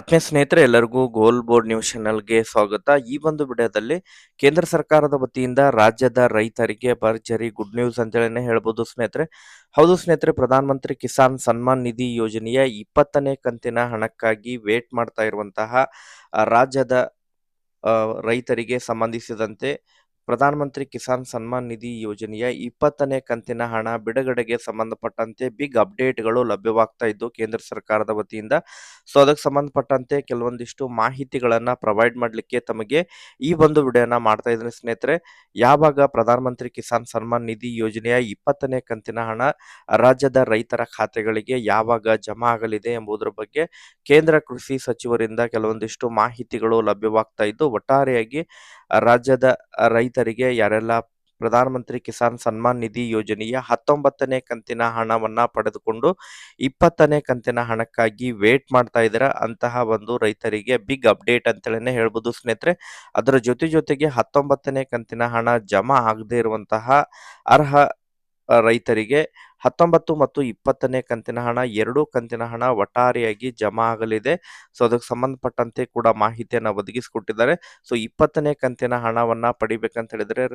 ಆತ್ಮೀಯ ಸ್ನೇಹಿತರೆ, ಎಲ್ಲರಿಗೂ ಗೋಲ್ ಬೋರ್ಡ್ ನ್ಯೂಸ್ ಚಾನೆಲ್ಗೆ ಸ್ವಾಗತ. ಈ ಒಂದು ವಿಡಿಯೋದಲ್ಲಿ ಕೇಂದ್ರ ಸರ್ಕಾರದ ವತಿಯಿಂದ ರಾಜ್ಯದ ರೈತರಿಗೆ ಭರ್ಜರಿ ಗುಡ್ ನ್ಯೂಸ್ ಅಂತೇಳಿನೇ ಹೇಳ್ಬೋದು ಸ್ನೇಹಿತರೆ. ಹೌದು ಸ್ನೇಹಿತರೆ ಪ್ರಧಾನ ಮಂತ್ರಿ ಕಿಸಾನ್ ಸನ್ಮಾನ್ ನಿಧಿ ಯೋಜನೆಯ ಇಪ್ಪತ್ತನೇ ಕಂತಿನ ಹಣಕ್ಕಾಗಿ ವೇಟ್ ಮಾಡ್ತಾ ಇರುವಂತಹ ರಾಜ್ಯದ ರೈತರಿಗೆ ಸಂಬಂಧಿಸಿದಂತೆ ಪ್ರಧಾನಮಂತ್ರಿ ಕಿಸಾನ್ ಸನ್ಮಾನ್ ನಿಧಿ ಯೋಜನೆಯ ಇಪ್ಪತ್ತನೇ ಕಂತಿನ ಹಣ ಬಿಡುಗಡೆಗೆ ಸಂಬಂಧಪಟ್ಟಂತೆ ಬಿಗ್ ಅಪ್ಡೇಟ್ಗಳು ಲಭ್ಯವಾಗ್ತಾ ಇದ್ದು, ಕೇಂದ್ರ ಸರ್ಕಾರದ ವತಿಯಿಂದ ಸೊ, ಅದಕ್ಕೆ ಸಂಬಂಧಪಟ್ಟಂತೆ ಕೆಲವೊಂದಿಷ್ಟು ಮಾಹಿತಿಗಳನ್ನ ಪ್ರೊವೈಡ್ ಮಾಡಲಿಕ್ಕೆ ತಮಗೆ ಈ ಒಂದು ವಿಡಿಯೋನ ಮಾಡ್ತಾ ಇದ್ದೀನಿ ಸ್ನೇಹಿತರೆ. ಯಾವಾಗ ಪ್ರಧಾನಮಂತ್ರಿ ಕಿಸಾನ್ ಸನ್ಮಾನ್ ನಿಧಿ ಯೋಜನೆಯ ಇಪ್ಪತ್ತನೇ ಕಂತಿನ ಹಣ ರಾಜ್ಯದ ರೈತರ ಖಾತೆಗಳಿಗೆ ಯಾವಾಗ ಜಮಾ ಆಗಲಿದೆ ಎಂಬುದರ ಬಗ್ಗೆ ಕೇಂದ್ರ ಕೃಷಿ ಸಚಿವರಿಂದ ಕೆಲವೊಂದಿಷ್ಟು ಮಾಹಿತಿಗಳು ಲಭ್ಯವಾಗ್ತಾ ಇದ್ದು, ಒಟ್ಟಾರೆಯಾಗಿ ರಾಜ್ಯದ ರೈತರಿಗೆ ಯಾರೆಲ್ಲ ಪ್ರಧಾನಮಂತ್ರಿ ಕಿಸಾನ್ ಸನ್ಮಾನ್ ನಿಧಿ ಯೋಜನೆಯ ಹತ್ತೊಂಬತ್ತನೇ ಕಂತಿನ ಹಣವನ್ನ ಪಡೆದುಕೊಂಡು ಇಪ್ಪತ್ತನೇ ಕಂತಿನ ಹಣಕ್ಕಾಗಿ ವೇಟ್ ಮಾಡ್ತಾ ಇದ್ದೀರಾ, ಅಂತಹ ಒಂದು ರೈತರಿಗೆ ಬಿಗ್ ಅಪ್ಡೇಟ್ ಅಂತೇಳಿನೇ ಹೇಳ್ಬೋದು ಸ್ನೇಹಿತರೆ. ಅದರ ಜೊತೆ ಜೊತೆಗೆ ಹತ್ತೊಂಬತ್ತನೇ ಕಂತಿನ ಹಣ ಜಮಾ ಆಗದೇ ಇರುವಂತಹ ಅರ್ಹ ರೈತರಿಗೆ ಹತ್ತೊಂಬತ್ತು ಮತ್ತು ಇಪ್ಪತ್ತನೇ ಕಂತಿನ ಹಣ, ಎರಡೂ ಕಂತಿನ ಹಣ ಒಟ್ಟಾರೆಯಾಗಿ ಜಮಾ ಆಗಲಿದೆ. ಸೊ, ಅದಕ್ಕೆ ಸಂಬಂಧಪಟ್ಟಂತೆ ಕೂಡ ಮಾಹಿತಿಯನ್ನು ಒದಗಿಸಿಕೊಟ್ಟಿದ್ದಾರೆ. ಸೊ, ಇಪ್ಪತ್ತನೇ ಕಂತಿನ ಹಣವನ್ನು ಪಡಿಬೇಕಂತ ಹೇಳಿದ್ರೆ,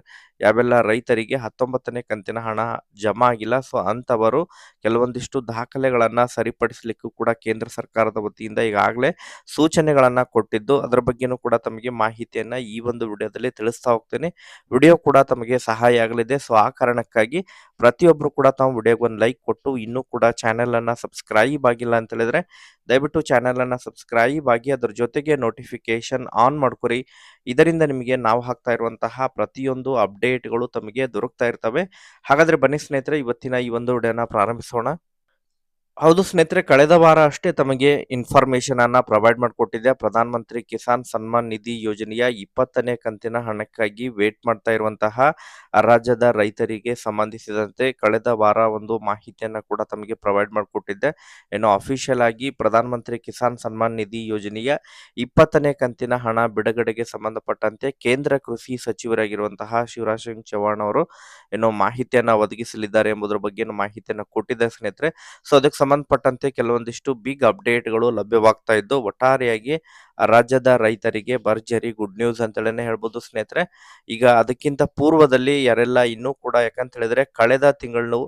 ಯಾವೆಲ್ಲ ರೈತರಿಗೆ ಹತ್ತೊಂಬತ್ತನೇ ಕಂತಿನ ಹಣ ಜಮಾ ಆಗಿಲ್ಲ, ಸೊ, ಅಂಥವರು ಕೆಲವೊಂದಿಷ್ಟು ದಾಖಲೆಗಳನ್ನು ಸರಿಪಡಿಸಲಿಕ್ಕೂ ಕೂಡ ಕೇಂದ್ರ ಸರ್ಕಾರದ ವತಿಯಿಂದ ಈಗಾಗಲೇ ಸೂಚನೆಗಳನ್ನು ಕೊಟ್ಟಿದ್ದು, ಅದರ ಬಗ್ಗೆನೂ ಕೂಡ ತಮಗೆ ಮಾಹಿತಿಯನ್ನು ಈ ಒಂದು ವಿಡಿಯೋದಲ್ಲಿ ತಿಳಿಸ್ತಾ ಹೋಗ್ತೇನೆ. ವಿಡಿಯೋ ಕೂಡ ತಮಗೆ ಸಹಾಯ ಆಗಲಿದೆ. ಸೊ, ಆ ಕಾರಣಕ್ಕಾಗಿ ಪ್ರತಿಯೊಬ್ಬರು ಕೂಡ ತಾವು ವಿಡಿಯೋಗೆ ಒಂದು ಲೈಕ್ ಕೊಟ್ಟು ಇನ್ನೂ ಕೂಡ ಚಾನೆಲ್ ಅನ್ನ ಸಬ್ಸ್ಕ್ರೈಬ್ ಆಗಿಲ್ಲ ಅಂತ ಹೇಳಿದ್ರೆ ದಯವಿಟ್ಟು ಚಾನೆಲ್ ಅನ್ನ ಸಬ್ಸ್ಕ್ರೈಬ್ ಆಗಿ ಅದ್ರ ಜೊತೆಗೆ ನೋಟಿಫಿಕೇಶನ್ ಆನ್ ಮಾಡ್ಕೊರಿ. ಇದರಿಂದ ನಿಮಗೆ ನಾವು ಹಾಕ್ತಾ ಇರುವಂತಹ ಪ್ರತಿಯೊಂದು ಅಪ್ಡೇಟ್ಗಳು ತಮಗೆ ದೊರಕ್ತಾ ಇರ್ತವೆ. ಹಾಗಾದ್ರೆ ಬನ್ನಿ ಸ್ನೇಹಿತರೆ, ಇವತ್ತಿನ ಈ ಒಂದು ವಿಡಿಯೋನ ಪ್ರಾರಂಭಿಸೋಣ. ಹೌದು ಸ್ನೇಹಿತರೆ, ಕಳೆದ ವಾರ ಅಷ್ಟೇ ತಮಗೆ ಇನ್ಫಾರ್ಮೇಶನ್ ಅನ್ನ ಪ್ರೊವೈಡ್ ಮಾಡಿಕೊಟ್ಟಿದೆ. ಪ್ರಧಾನ ಮಂತ್ರಿ ಕಿಸಾನ್ ಸನ್ಮಾನ್ ನಿಧಿ ಯೋಜನೆಯ ಇಪ್ಪತ್ತನೇ ಕಂತಿನ ಹಣಕ್ಕಾಗಿ ವೇಟ್ ಮಾಡ್ತಾ ಇರುವಂತಹ ರಾಜ್ಯದ ರೈತರಿಗೆ ಸಂಬಂಧಿಸಿದಂತೆ ಕಳೆದ ವಾರ ಒಂದು ಮಾಹಿತಿಯನ್ನ ಕೂಡ ತಮಗೆ ಪ್ರೊವೈಡ್ ಮಾಡಿಕೊಟ್ಟಿದ್ದೆ. ಏನು ಅಫಿಷಿಯಲ್ ಆಗಿ ಪ್ರಧಾನ ಮಂತ್ರಿ ಕಿಸಾನ್ ಸನ್ಮಾನ್ ನಿಧಿ ಯೋಜನೆಯ ಇಪ್ಪತ್ತನೇ ಕಂತಿನ ಹಣ ಬಿಡುಗಡೆಗೆ ಸಂಬಂಧಪಟ್ಟಂತೆ ಕೇಂದ್ರ ಕೃಷಿ ಸಚಿವರಾಗಿರುವಂತಹ ಶಿವರಾಜ್ ಸಿಂಗ್ ಚೌಹಾಣ್ ಅವರು ಏನೋ ಮಾಹಿತಿಯನ್ನ ಒದಗಿಸಲಿದ್ದಾರೆ ಎಂಬುದರ ಬಗ್ಗೆ ಮಾಹಿತಿಯನ್ನ ಕೊಟ್ಟಿದ್ದೆ ಸ್ನೇಹಿತರೆ. ಸೊ ಅದಕ್ಕೆ ಸಂಬಂಧಪಟ್ಟಂತೆ ಕೆಲವೊಂದಿಷ್ಟು ಬಿಗ್ ಅಪ್ಡೇಟ್ಗಳು ಲಭ್ಯವಾಗ್ತಾ ಇದ್ದು, ಒಟ್ಟಾರೆಯಾಗಿ ರಾಜ್ಯದ ರೈತರಿಗೆ ಭರ್ಜರಿ ಗುಡ್ ನ್ಯೂಸ್ ಅಂತೇಳಿ ಹೇಳ್ಬೋದು ಸ್ನೇಹಿತರೆ. ಈಗ ಅದಕ್ಕಿಂತ ಪೂರ್ವದಲ್ಲಿ ಯಾರೆಲ್ಲ ಇನ್ನೂ ಕೂಡ ಯಾಕಂತ ಹೇಳಿದ್ರೆ ಕಳೆದ ತಿಂಗಳು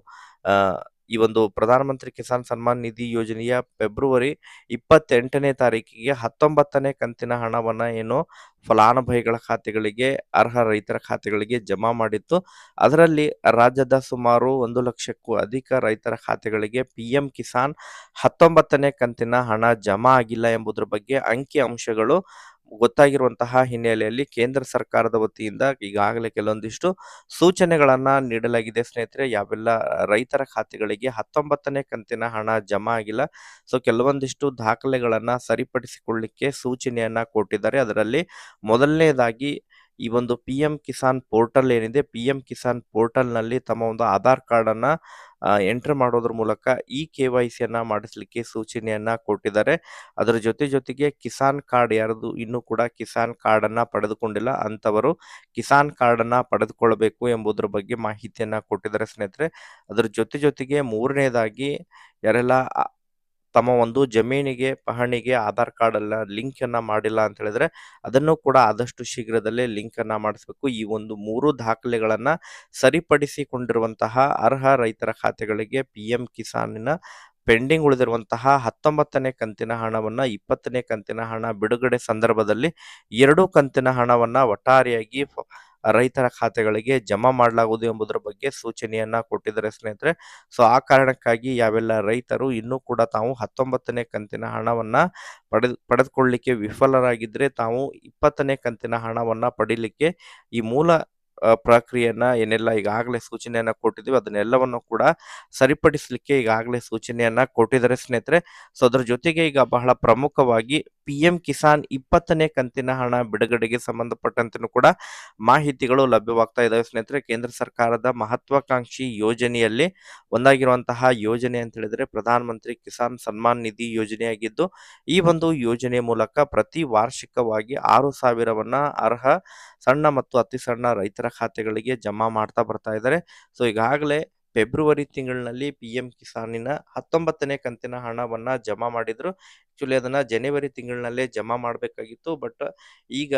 ಈ ಒಂದು ಪ್ರಧಾನಮಂತ್ರಿ ಕಿಸಾನ್ ಸನ್ಮಾನ್ ನಿಧಿ ಯೋಜನೆಯ ಫೆಬ್ರವರಿ ಇಪ್ಪತ್ತೆಂಟನೇ ತಾರೀಕಿಗೆ ಹತ್ತೊಂಬತ್ತನೇ ಕಂತಿನ ಹಣವನ್ನ ಏನು ಫಲಾನುಭವಿಗಳ ಖಾತೆಗಳಿಗೆ, ಅರ್ಹ ರೈತರ ಖಾತೆಗಳಿಗೆ ಜಮಾ ಮಾಡಿತ್ತು. ಅದರಲ್ಲಿ ರಾಜ್ಯದ ಸುಮಾರು ಒಂದು ಲಕ್ಷಕ್ಕೂ ಅಧಿಕ ರೈತರ ಖಾತೆಗಳಿಗೆ ಪಿ ಎಂ ಕಿಸಾನ್ ಹತ್ತೊಂಬತ್ತನೇ ಕಂತಿನ ಹಣ ಜಮಾ ಆಗಿಲ್ಲ ಎಂಬುದರ ಬಗ್ಗೆ ಅಂಕಿ ಅಂಶಗಳು ಗೊತ್ತಾಗಿರುವಂತಹ ಹಿನ್ನೆಲೆಯಲ್ಲಿ ಕೇಂದ್ರ ಸರ್ಕಾರದ ವತಿಯಿಂದ ಈಗಾಗಲೇ ಕೆಲವೊಂದಿಷ್ಟು ಸೂಚನೆಗಳನ್ನ ನೀಡಲಾಗಿದೆ. ಸ್ನೇಹಿತರೆ, ಯಾವೆಲ್ಲ ರೈತರ ಖಾತೆಗಳಿಗೆ ಹತ್ತೊಂಬತ್ತನೇ ಕಂತಿನ ಹಣ ಜಮಾ ಆಗಿಲ್ಲ. ಸೊ, ಕೆಲವೊಂದಿಷ್ಟು ದಾಖಲೆಗಳನ್ನ ಸರಿಪಡಿಸಿಕೊಳ್ಳಿಕ್ಕೆ ಸೂಚನೆಯನ್ನ ಕೊಟ್ಟಿದ್ದಾರೆ. ಅದರಲ್ಲಿ ಮೊದಲನೇದಾಗಿ ಈ ಒಂದು ಪಿ ಎಂ ಕಿಸಾನ್ ಪೋರ್ಟಲ್ ಏನಿದೆ, ಪಿ ಎಂ ಕಿಸಾನ್ ಪೋರ್ಟಲ್ನಲ್ಲಿ ತಮ್ಮ ಒಂದು ಆಧಾರ್ ಕಾರ್ಡನ್ನು ಎಂಟ್ರ್ ಮಾಡೋದ್ರ ಮೂಲಕ ಇ ಕೆ ವೈ ಸಿಯನ್ನು ಮಾಡಿಸ್ಲಿಕ್ಕೆ ಸೂಚನೆಯನ್ನ ಕೊಟ್ಟಿದ್ದಾರೆ. ಅದರ ಜೊತೆ ಜೊತೆಗೆ ಕಿಸಾನ್ ಕಾರ್ಡ್ ಯಾರದು ಇನ್ನೂ ಕೂಡ ಕಿಸಾನ್ ಕಾರ್ಡನ್ನು ಪಡೆದುಕೊಂಡಿಲ್ಲ. ಅಂಥವರು ಕಿಸಾನ್ ಕಾರ್ಡನ್ನು ಪಡೆದುಕೊಳ್ಳಬೇಕು ಎಂಬುದರ ಬಗ್ಗೆ ಮಾಹಿತಿಯನ್ನ ಕೊಟ್ಟಿದ್ದಾರೆ ಸ್ನೇಹಿತರೆ. ಅದರ ಜೊತೆ ಜೊತೆಗೆ ಮೂರನೇದಾಗಿ ಯಾರೆಲ್ಲ ತಮ್ಮ ಒಂದು ಜಮೀನಿಗೆ, ಪಹಣಿಗೆ, ಆಧಾರ್ ಕಾರ್ಡ್ ಅಲ್ಲ ಲಿಂಕ್ ಅನ್ನ ಮಾಡಿಲ್ಲ ಅಂತ ಹೇಳಿದ್ರೆ ಅದನ್ನು ಕೂಡ ಆದಷ್ಟು ಶೀಘ್ರದಲ್ಲೇ ಲಿಂಕ್ ಅನ್ನ ಮಾಡಿಸ್ಬೇಕು. ಈ ಒಂದು ಮೂರು ದಾಖಲೆಗಳನ್ನ ಸರಿಪಡಿಸಿಕೊಂಡಿರುವಂತಹ ಅರ್ಹ ರೈತರ ಖಾತೆಗಳಿಗೆ ಪಿ ಎಂ ಕಿಸಾನಿನ ಪೆಂಡಿಂಗ್ ಉಳಿದಿರುವಂತಹ ಹತ್ತೊಂಬತ್ತನೇ ಕಂತಿನ ಹಣವನ್ನ, ಇಪ್ಪತ್ತನೇ ಕಂತಿನ ಹಣ ಬಿಡುಗಡೆ ಸಂದರ್ಭದಲ್ಲಿ ಎರಡು ಕಂತಿನ ಹಣವನ್ನ ಒಟ್ಟಾರೆಯಾಗಿ ರೈತರ ಖಾತೆಗಳಿಗೆ ಜಮಾ ಮಾಡಲಾಗುವುದು ಎಂಬುದರ ಬಗ್ಗೆ ಸೂಚನೆಯನ್ನ ಕೊಟ್ಟಿದ್ದಾರೆ ಸ್ನೇಹಿತರೆ. ಸೊ ಆ ಕಾರಣಕ್ಕಾಗಿ ಯಾವೆಲ್ಲ ರೈತರು ಇನ್ನೂ ಕೂಡ ತಾವು ಹತ್ತೊಂಬತ್ತನೇ ಕಂತಿನ ಹಣವನ್ನ ಪಡೆದು ಪಡೆದುಕೊಳ್ಳಲಿಕ್ಕೆ ವಿಫಲರಾಗಿದ್ರೆ ತಾವು ಇಪ್ಪತ್ತನೇ ಕಂತಿನ ಹಣವನ್ನ ಪಡೀಲಿಕ್ಕೆ ಈ ಮೂಲ ಪ್ರಕ್ರಿಯೆಯನ್ನ ಏನೆಲ್ಲ ಈಗಾಗಲೇ ಸೂಚನೆಯನ್ನ ಕೊಟ್ಟಿದ್ದೀವಿ, ಅದನ್ನೆಲ್ಲವನ್ನು ಕೂಡ ಸರಿಪಡಿಸಲಿಕ್ಕೆ ಈಗಾಗಲೇ ಸೂಚನೆಯನ್ನ ಕೊಟ್ಟಿದ್ದಾರೆ ಸ್ನೇಹಿತರೆ. ಸೊ, ಅದರ ಜೊತೆಗೆ ಈಗ ಬಹಳ ಪ್ರಮುಖವಾಗಿ ಪಿ ಎಂ ಕಿಸಾನ್ ಇಪ್ಪತ್ತನೇ ಕಂತಿನ ಹಣ ಬಿಡುಗಡೆಗೆ ಸಂಬಂಧಪಟ್ಟಂತೆ ಕೂಡ ಮಾಹಿತಿಗಳು ಲಭ್ಯವಾಗ್ತಾ ಇದಾವೆ ಸ್ನೇಹಿತರೆ. ಕೇಂದ್ರ ಸರ್ಕಾರದ ಮಹತ್ವಾಕಾಂಕ್ಷಿ ಯೋಜನೆಯಲ್ಲಿ ಒಂದಾಗಿರುವಂತಹ ಯೋಜನೆ ಅಂತ ಹೇಳಿದ್ರೆ ಪ್ರಧಾನ ಮಂತ್ರಿ ಕಿಸಾನ್ ಸನ್ಮಾನ್ ನಿಧಿ ಯೋಜನೆಯಾಗಿದ್ದು, ಈ ಒಂದು ಯೋಜನೆ ಮೂಲಕ ಪ್ರತಿ ವಾರ್ಷಿಕವಾಗಿ ಆರು ಸಾವಿರವನ್ನ ಅರ್ಹ ಸಣ್ಣ ಮತ್ತು ಅತಿ ಸಣ್ಣ ರೈತರ ಖಾತೆಗಳಿಗೆ ಜಮಾ ಮಾಡ್ತಾ ಬರ್ತಾ ಇದ್ದಾರೆ. ಸೊ, ಈಗಾಗಲೇ ಫೆಬ್ರವರಿ ತಿಂಗಳಿನಲ್ಲಿ ಪಿ ಎಂ ಕಿಸಾನಿನ ಹತ್ತೊಂಬತ್ತನೇ ಕಂತಿನ ಹಣವನ್ನ ಜಮಾ ಮಾಡಿದ್ರು. ಆ್ಯಕ್ಚುಲಿ ಅದನ್ನ ಜನವರಿ ತಿಂಗಳಿನಲ್ಲೇ ಜಮಾ ಮಾಡಬೇಕಾಗಿತ್ತು. ಬಟ್ ಈಗ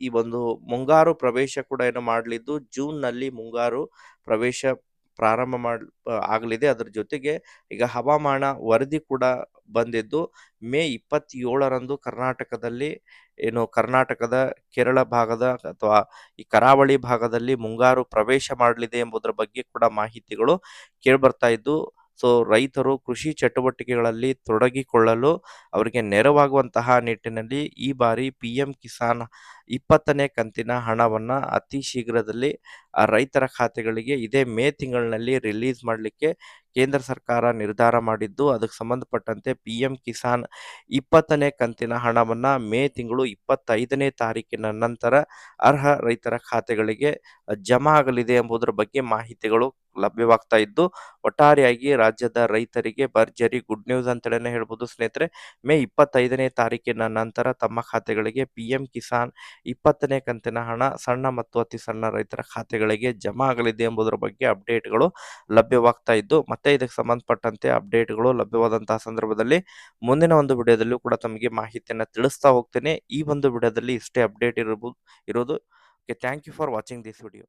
ಈ ಒಂದು ಮುಂಗಾರು ಪ್ರವೇಶ ಕೂಡ ಏನು ಮಾಡಲಿದ್ದು, ಜೂನ್ನಲ್ಲಿ ಮುಂಗಾರು ಪ್ರವೇಶ ಪ್ರಾರಂಭ ಮಾಡ್ ಆಗಲಿದೆ. ಅದರ ಜೊತೆಗೆ ಈಗ ಹವಾಮಾನ ವರದಿ ಕೂಡ ಬಂದಿದ್ದು, ಮೇ ಇಪ್ಪತ್ತೇಳರಂದು ಕರ್ನಾಟಕದಲ್ಲಿ, ಏನು ಕರ್ನಾಟಕದ ಕೇರಳ ಭಾಗದ ಅಥವಾ ಈ ಕರಾವಳಿ ಭಾಗದಲ್ಲಿ ಮುಂಗಾರು ಪ್ರವೇಶ ಮಾಡಲಿದೆ ಎಂಬುದರ ಬಗ್ಗೆ ಕೂಡ ಮಾಹಿತಿಗಳು ಕೇಳಿಬರ್ತಾ ಇದ್ದು ಸೊ ರೈತರು ಕೃಷಿ ಚಟುವಟಿಕೆಗಳಲ್ಲಿ ತೊಡಗಿಕೊಳ್ಳಲು ಅವರಿಗೆ ನೆರವಾಗುವಂತಹ ನಿಟ್ಟಿನಲ್ಲಿ ಈ ಬಾರಿ ಪಿ ಕಿಸಾನ್ ಇಪ್ಪತ್ತನೇ ಕಂತಿನ ಹಣವನ್ನು ಅತಿ ಶೀಘ್ರದಲ್ಲಿ ರೈತರ ಖಾತೆಗಳಿಗೆ ಇದೇ ಮೇ ತಿಂಗಳಿನಲ್ಲಿ ರಿಲೀಸ್ ಮಾಡಲಿಕ್ಕೆ ಕೇಂದ್ರ ಸರ್ಕಾರ ನಿರ್ಧಾರ ಮಾಡಿದ್ದು, ಅದಕ್ಕೆ ಸಂಬಂಧಪಟ್ಟಂತೆ ಪಿ ಎಂ ಕಿಸಾನ್ ಇಪ್ಪತ್ತನೇ ಕಂತಿನ ಹಣವನ್ನ ಮೇ ತಿಂಗಳು ಇಪ್ಪತ್ತೈದನೇ ತಾರೀಕಿನ ನಂತರ ಅರ್ಹ ರೈತರ ಖಾತೆಗಳಿಗೆ ಜಮಾ ಆಗಲಿದೆ ಎಂಬುದರ ಬಗ್ಗೆ ಮಾಹಿತಿಗಳು ಲಭ್ಯವಾಗ್ತಾ ಇದ್ದು, ಒಟ್ಟಾರೆಯಾಗಿ ರಾಜ್ಯದ ರೈತರಿಗೆ ಭರ್ಜರಿ ಗುಡ್ ನ್ಯೂಸ್ ಅಂತಲೇ ಹೇಳ್ಬೋದು. ಸ್ನೇಹಿತರೆ, ಮೇ ಇಪ್ಪತ್ತೈದನೇ ತಾರೀಕಿನ ನಂತರ ತಮ್ಮ ಖಾತೆಗಳಿಗೆ ಪಿ ಎಂ ಕಿಸಾನ್ ಇಪ್ಪತ್ತನೇ ಕಂತಿನ ಹಣ ಸಣ್ಣ ಮತ್ತು ಅತಿ ಸಣ್ಣ ರೈತರ ಖಾತೆಗಳಿಗೆ ಜಮಾ ಆಗಲಿದೆ ಎಂಬುದರ ಬಗ್ಗೆ ಅಪ್ಡೇಟ್ಗಳು ಲಭ್ಯವಾಗ್ತಾ ಇದ್ದು ಮತ್ತೆ ಇದಕ್ಕೆ ಸಂಬಂಧಪಟ್ಟಂತೆ ಅಪ್ಡೇಟ್ಗಳು ಲಭ್ಯವಾದಂತಹ ಸಂದರ್ಭದಲ್ಲಿ ಮುಂದಿನ ಒಂದು ವಿಡಿಯೋದಲ್ಲೂ ಕೂಡ ತಮಗೆ ಮಾಹಿತಿಯನ್ನು ತಿಳಿಸ್ತಾ ಹೋಗ್ತೇನೆ. ಈ ಒಂದು ವಿಡಿಯೋದಲ್ಲಿ ಇಷ್ಟೇ ಅಪ್ಡೇಟ್ ಇರಬಹುದು ಇರೋದು. Okay, thank you for watching this video.